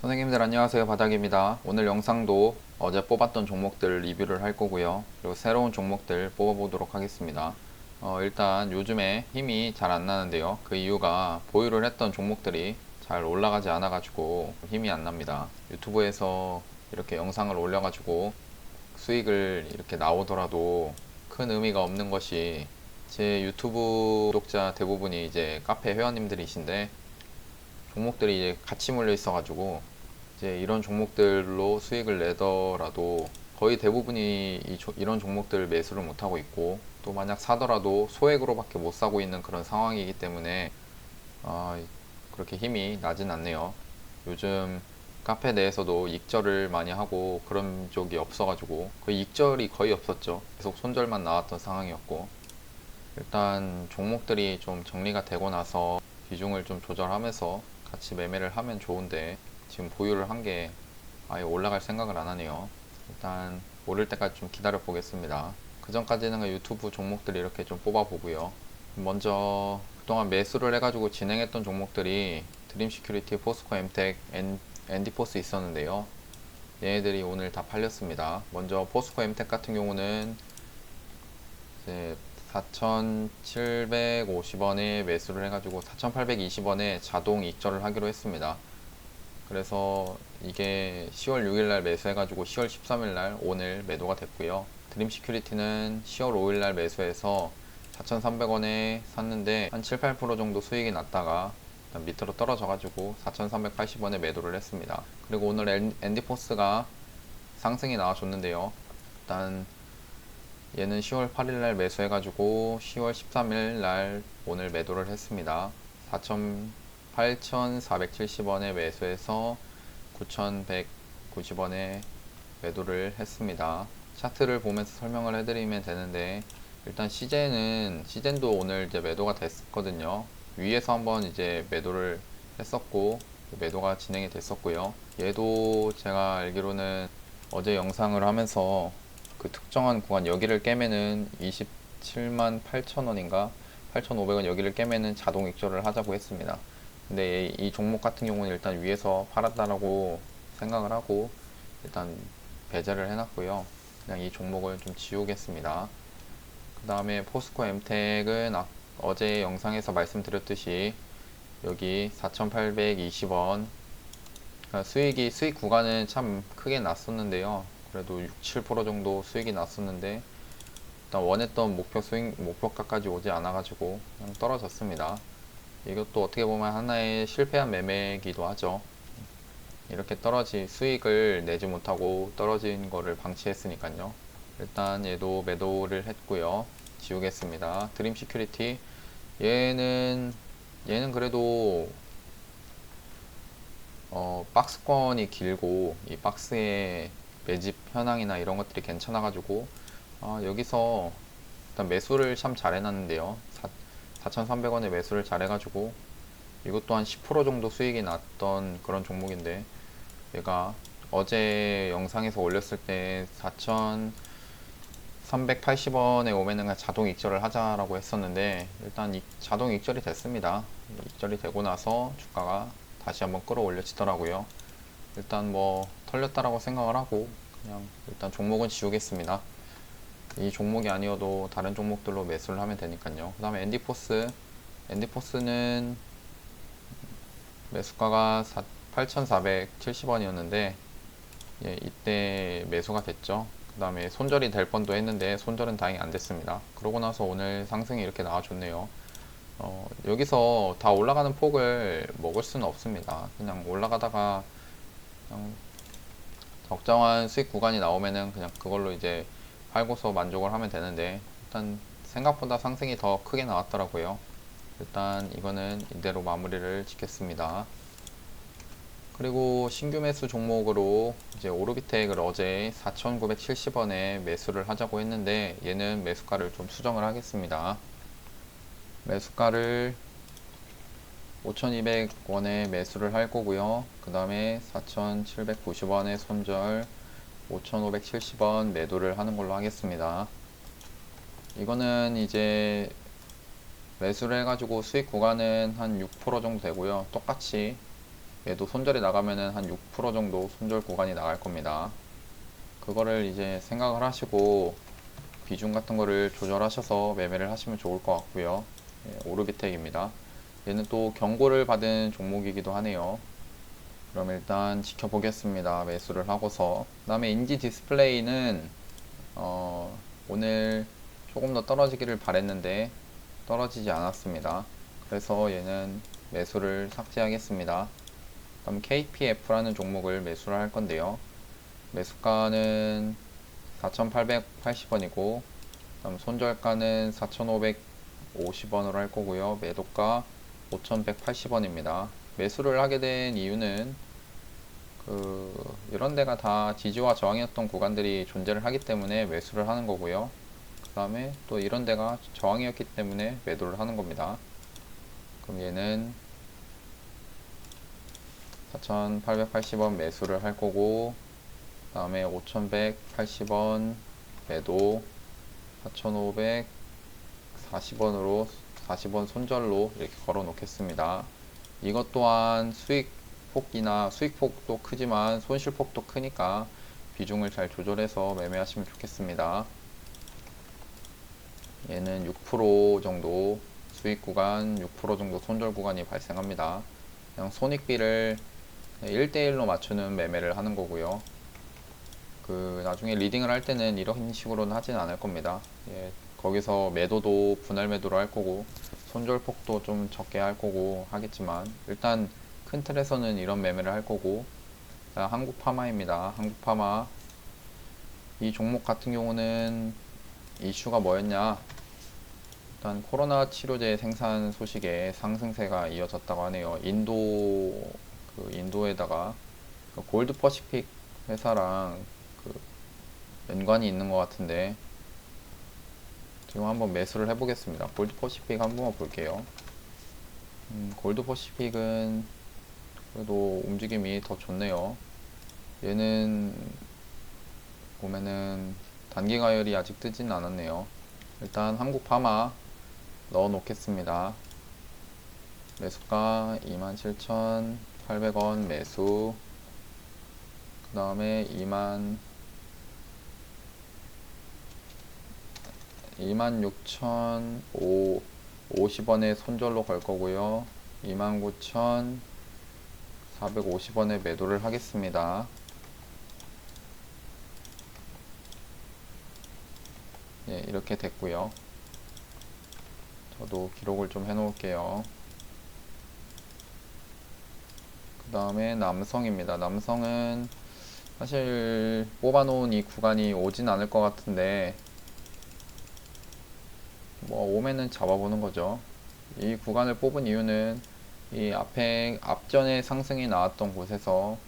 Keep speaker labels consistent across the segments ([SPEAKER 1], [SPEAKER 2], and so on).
[SPEAKER 1] 선생님들 안녕하세요. 바닥입니다. 오늘 영상도 어제 뽑았던 종목들 리뷰를 할 거고요. 그리고 새로운 종목들 뽑아보도록 하겠습니다. 어, 일단 요즘에 힘이 잘 안 나는데요. 그 이유가 보유를 했던 종목들이 잘 올라가지 않아 가지고 힘이 안 납니다. 유튜브에서 이렇게 영상을 올려 가지고 수익을 이렇게 나오더라도 큰 의미가 없는 것이 제 유튜브 구독자 대부분이 이제 카페 회원님들이신데 종목들이 이제 같이 몰려 있어가지고 이제 이런 종목들로 수익을 내더라도 거의 대부분이 이 조- 이런 종목들 매수를 못 하고 있고 또 만약 사더라도 소액으로밖에 못 사고 있는 그런 상황이기 때문에 아, 그렇게 힘이 나진 않네요. 요즘 카페 내에서도 익절을 많이 하고 그런 적이 없어가지고 거의 익절이 거의 없었죠. 계속 손절만 나왔던 상황이었고 일단 종목들이 좀 정리가 되고 나서 비중을 좀 조절하면서 같이 매매를 하면 좋은데 지금 보유를 한 게 아예 올라갈 생각을 안 하네요. 일단 오를 때까지 좀 기다려 보겠습니다. 그 전까지는 그 유튜브 종목들 이렇게 좀 뽑아 보고요. 먼저 그동안 매수를 해가지고 진행했던 종목들이 드림 시큐리티, 포스코, 엠텍, 엔, 엔디포스 있었는데요. 얘네들이 오늘 다 팔렸습니다. 먼저 포스코 엠텍 같은 경우는 4,750원에 매수를 해가지고 4,820원에 자동 익절을 하기로 했습니다. 그래서 이게 10월 6일날 매수해가지고 10월 13일날 오늘 매도가 됐고요. 드림 시큐리티는 10월 5일날 매수해서 4,300원에 샀는데 한 7, 8% 정도 수익이 났다가 밑으로 떨어져가지고 4,380원에 매도를 했습니다. 그리고 오늘 엔- 엔디포스가 상승이 나와줬는데요. 일단 얘는 10월 8일 날 매수해가지고 10월 13일 날 오늘 매도를 했습니다. 8,470원에 매수해서 9,190원에 매도를 했습니다. 차트를 보면서 설명을 해드리면 되는데 일단 시젠은 시젠도 오늘 이제 매도가 됐거든요. 위에서 한번 이제 매도를 했었고 매도가 진행이 됐었고요. 얘도 제가 알기로는 어제 영상을 하면서 그 특정한 구간 여기를 깨면은 27만 8천 원인가 8,500원 여기를 깨면은 자동 익절을 하자고 했습니다. 근데 이, 이 종목 같은 경우는 일단 위에서 팔았다라고 생각을 하고 일단 배제를 해놨고요. 그냥 이 종목을 좀 지우겠습니다. 그 다음에 포스코 엠텍은 아, 어제 영상에서 말씀드렸듯이 여기 4,820원 그러니까 수익이 수익 구간은 참 크게 났었는데요. 그래도 6, 7% 정도 수익이 났었는데 일단 원했던 목표 수익 목표가까지 오지 않아 가지고 그냥 떨어졌습니다. 이것도 어떻게 보면 하나의 실패한 매매이기도 하죠. 이렇게 떨어지 수익을 내지 못하고 떨어진 거를 방치했으니까요. 일단 얘도 매도를 했고요. 지우겠습니다. 드림 시큐리티 얘는 얘는 그래도 어, 박스권이 길고 이 박스의 매집 현황이나 이런 것들이 괜찮아 가지고 아, 여기서 일단 매수를 참 잘 해놨는데요. 4,300원에 매수를 잘 해가지고 이것도 한 10% 정도 수익이 났던 그런 종목인데 얘가 어제 영상에서 올렸을 때 4,380원에 오면은 자동 익절을 하자라고 했었는데 일단 이- 자동 익절이 됐습니다. 익절이 되고 나서 주가가 다시 한번 끌어올려지더라고요. 일단 뭐 털렸다라고 생각을 하고 그냥 일단 종목은 지우겠습니다. 이 종목이 아니어도 다른 종목들로 매수를 하면 되니까요. 그 다음에 엔디포스 엔디포스는 매수가가 8,470원이었는데 예, 이때 매수가 됐죠. 그 다음에 손절이 될 뻔도 했는데 손절은 다행히 안 됐습니다. 그러고 나서 오늘 상승이 이렇게 나와줬네요. 어, 여기서 다 올라가는 폭을 먹을 수는 없습니다. 그냥 올라가다가 그냥 적정한 수익 구간이 나오면은 그냥 그걸로 이제 팔고서 만족을 하면 되는데 일단 생각보다 상승이 더 크게 나왔더라고요. 일단 이거는 이대로 마무리를 짓겠습니다. 그리고 신규 매수 종목으로 이제 오르비텍을 어제 4,970원에 매수를 하자고 했는데 얘는 매수가를 좀 수정을 하겠습니다. 매수가를 5,200원에 매수를 할 거고요. 그 다음에 4,790원에 손절 5,570원 매도를 하는 걸로 하겠습니다. 이거는 이제 매수를 해가지고 수익 구간은 한 6% 정도 되고요. 똑같이 얘도 손절이 나가면은 한 6% 정도 손절 구간이 나갈 겁니다. 그거를 이제 생각을 하시고 비중 같은 거를 조절하셔서 매매를 하시면 좋을 것 같고요. 예, 오르비텍입니다. 얘는 또 경고를 받은 종목이기도 하네요. 그럼 일단 지켜보겠습니다. 매수를 하고서. 그 다음에 인지 디스플레이는 어, 오늘 조금 더 떨어지기를 바랬는데 떨어지지 않았습니다. 그래서 얘는 매수를 삭제하겠습니다. 그럼 KPF라는 종목을 매수를 할 건데요. 매수가는 4,880원이고, 그다음 손절가는 4,550원으로 할 거고요. 매도가 5,180원입니다. 매수를 하게 된 이유는 그 이런 데가 다 지지와 저항이었던 구간들이 존재를 하기 때문에 매수를 하는 거고요. 그 다음에 또 이런 데가 저항이었기 때문에 매도를 하는 겁니다. 그럼 얘는 4,880원 매수를 할 거고 그 다음에 5,180원 매도 4,540원으로 40원 손절로 이렇게 걸어 놓겠습니다. 이것 또한 수익 폭이나 수익 폭도 크지만 손실 폭도 크니까 비중을 잘 조절해서 매매하시면 좋겠습니다. 얘는 6% 정도 수익 구간, 6% 정도 손절 구간이 발생합니다. 그냥 손익비를 1대1로 맞추는 매매를 하는 거고요. 그 나중에 리딩을 할 때는 이런 식으로는 하진 않을 겁니다. 예, 거기서 매도도 분할 매도로 할 거고 손절 폭도 좀 적게 할 거고 하겠지만 일단 큰 틀에서는 이런 매매를 할 거고 자, 한국 파마입니다. 한국 파마 이 종목 같은 경우는 이슈가 뭐였냐 일단 코로나 치료제 생산 소식에 상승세가 이어졌다고 하네요. 인도 그 인도에다가 그 골드 퍼시픽 회사랑 그 연관이 있는 것 같은데 지금 한번 매수를 해보겠습니다. 골드 퍼시픽 한번 볼게요. 음, 골드 퍼시픽은 그래도 움직임이 더 좋네요. 얘는 보면은 단기 가열이 아직 뜨진 않았네요. 일단 한국 파마 넣어 놓겠습니다. 매수가 27,800원 매수 그 다음에 2만 26,050원에 손절로 걸 거고요. 29,450원에 매도를 하겠습니다. 예, 이렇게 됐고요. 저도 기록을 좀 해놓을게요. 그 다음에 남성입니다. 남성은 사실 뽑아놓은 이 구간이 오진 않을 것 같은데 뭐 오면은 잡아보는 거죠. 이 구간을 뽑은 이유는 이 앞에 앞전에 상승이 나왔던 곳에서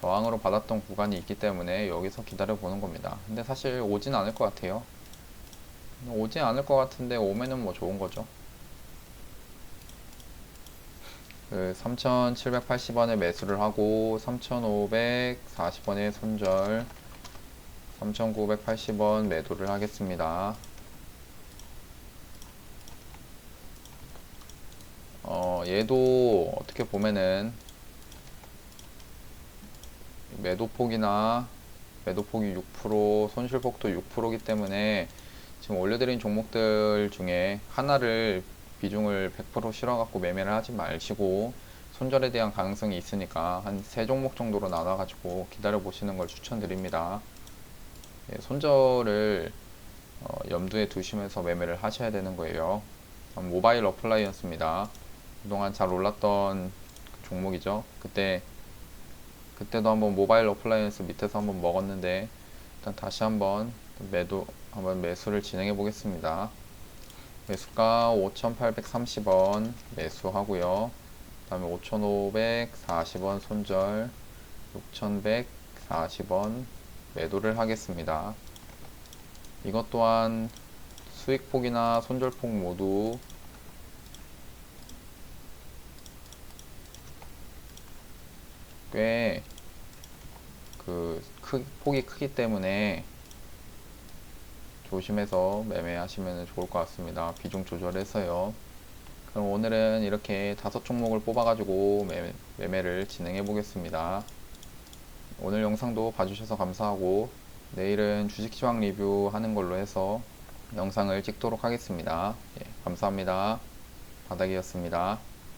[SPEAKER 1] 저항으로 받았던 구간이 있기 때문에 여기서 기다려 보는 겁니다. 근데 사실 오진 않을 것 같아요. 오지 않을 것 같은데 오면은 뭐 좋은 거죠. 그 3,780원에 매수를 하고 3,540원에 손절 3,980원 매도를 하겠습니다. 어, 얘도 어떻게 보면은 매도폭이나 매도폭이 6% 손실폭도 6%이기 때문에 지금 올려드린 종목들 중에 하나를 비중을 100% 실어갖고 매매를 하지 마시고 손절에 대한 가능성이 있으니까 한 세 종목 정도로 나눠가지고 기다려 보시는 걸 추천드립니다. 예, 손절을 어, 염두에 두시면서 매매를 하셔야 되는 거예요. 모바일 어플라이언스입니다. 그동안 잘 올랐던 그 종목이죠. 그때 그때도 한번 모바일 어플라이언스 밑에서 한번 먹었는데 일단 다시 한번 매도 한번 매수를 진행해 보겠습니다. 매수가 5,830원 매수하고요. 그 다음에 5,540원 손절 6,140원 매도를 하겠습니다. 이것 또한 수익폭이나 손절폭 모두 꽤 그 폭이 크기 때문에 조심해서 매매하시면 좋을 것 같습니다. 비중 조절해서요. 그럼 오늘은 이렇게 다섯 종목을 뽑아가지고 매, 매매를 진행해 보겠습니다. 오늘 영상도 봐주셔서 감사하고 내일은 주식 시황 리뷰 하는 걸로 해서 영상을 찍도록 하겠습니다. 예, 감사합니다. 바닥이었습니다.